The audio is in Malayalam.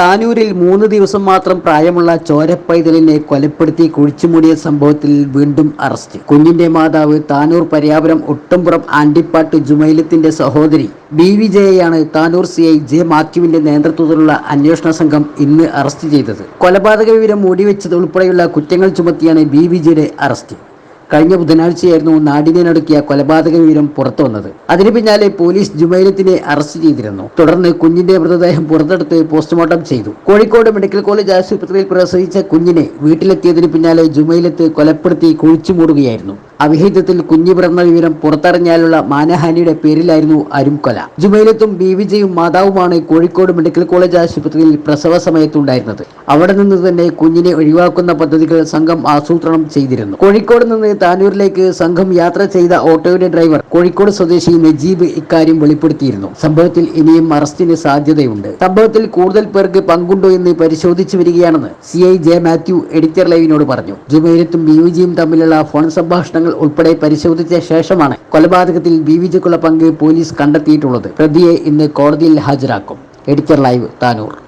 താനൂരിൽ മൂന്ന് ദിവസം മാത്രം പ്രായമുള്ള ചോരപ്പൈതലിനെ കൊലപ്പെടുത്തി കുഴിച്ചുമൂടിയ സംഭവത്തിൽ വീണ്ടും അറസ്റ്റ്. കുഞ്ഞിന്റെ മാതാവ് താനൂർ പര്യാപുരം ഒട്ടുംപുറം ആൻഡിപ്പാട്ട് ജുമൈലത്തിന്റെ സഹോദരി ബി വിജയയാണ് താനൂർ സി ഐ ജെ മാത്യുവിന്റെ നേതൃത്വത്തിലുള്ള അന്വേഷണ സംഘം ഇന്ന് അറസ്റ്റ് ചെയ്തത്. കൊലപാതക വിവരം മൂടിവെച്ചത് ഉൾപ്പെടെയുള്ള കുറ്റങ്ങൾ ചുമത്തിയാണ് ബി വിജയുടെ അറസ്റ്റ്. കഴിഞ്ഞ ബുധനാഴ്ചയായിരുന്നു നാടിനെ നടുക്കിയ കൊലപാതക വിവരം പുറത്തു വന്നത്. അതിന് പിന്നാലെ പോലീസ് ജുമൈലത്തിനെ അറസ്റ്റ് ചെയ്തിരുന്നു. തുടർന്ന് കുഞ്ഞിന്റെ മൃതദേഹം പുറത്തെടുത്ത് പോസ്റ്റ്മോർട്ടം ചെയ്തു. കോഴിക്കോട് മെഡിക്കൽ കോളേജ് ആശുപത്രിയിൽ പ്രസവിച്ച കുഞ്ഞിനെ വീട്ടിലെത്തിയതിന് പിന്നാലെ ജുമൈലത്ത് കൊലപ്പെടുത്തി കുഴിച്ചു മൂടുകയായിരുന്നു. അവിഹിതത്തിൽ കുഞ്ഞു പിറന്ന വിവരം പുറത്തറിഞ്ഞാലുള്ള മാനഹാനിയുടെ പേരിലായിരുന്നു അരുംകൊല. ജുമൈലത്തും ബി. വിജയും മാതാവുമാണ് കോഴിക്കോട് മെഡിക്കൽ കോളേജ് ആശുപത്രിയിൽ പ്രസവ സമയത്തുണ്ടായിരുന്നത്. അവിടെ നിന്ന് തന്നെ കുഞ്ഞിനെ ഒഴിവാക്കുന്ന പദ്ധതികൾ സംഘം ആസൂത്രണം ചെയ്തിരുന്നു. കോഴിക്കോട് നിന്ന് താനൂരിലേക്ക് സംഘം യാത്ര ചെയ്ത ഓട്ടോയുടെ ഡ്രൈവർ കോഴിക്കോട് സ്വദേശി നജീബ് ഇക്കാര്യം വെളിപ്പെടുത്തിയിരുന്നു. സംഭവത്തിൽ ഇനിയും അറസ്റ്റിന് സാധ്യതയുണ്ട്. സംഭവത്തിൽ കൂടുതൽ പേർക്ക് പങ്കുണ്ടോ എന്ന് പരിശോധിച്ചു വരികയാണെന്ന് C. I. J. Mathew editor ലൈവിനോട് പറഞ്ഞു. ജുമൈലത്തും ബി. വിജിയും തമ്മിലുള്ള ഫോൺ സംഭാഷണങ്ങൾ ഉൾപ്പെടെ പരിശോധിച്ച ശേഷമാണ് കൊലപാതകത്തിൽ ബി വിജിക്കുള്ള പങ്ക് പോലീസ് കണ്ടെത്തിയിട്ടുള്ളത്. പ്രതിയെ ഇന്ന് കോടതിയിൽ ഹാജരാക്കും. Editor live Tanur.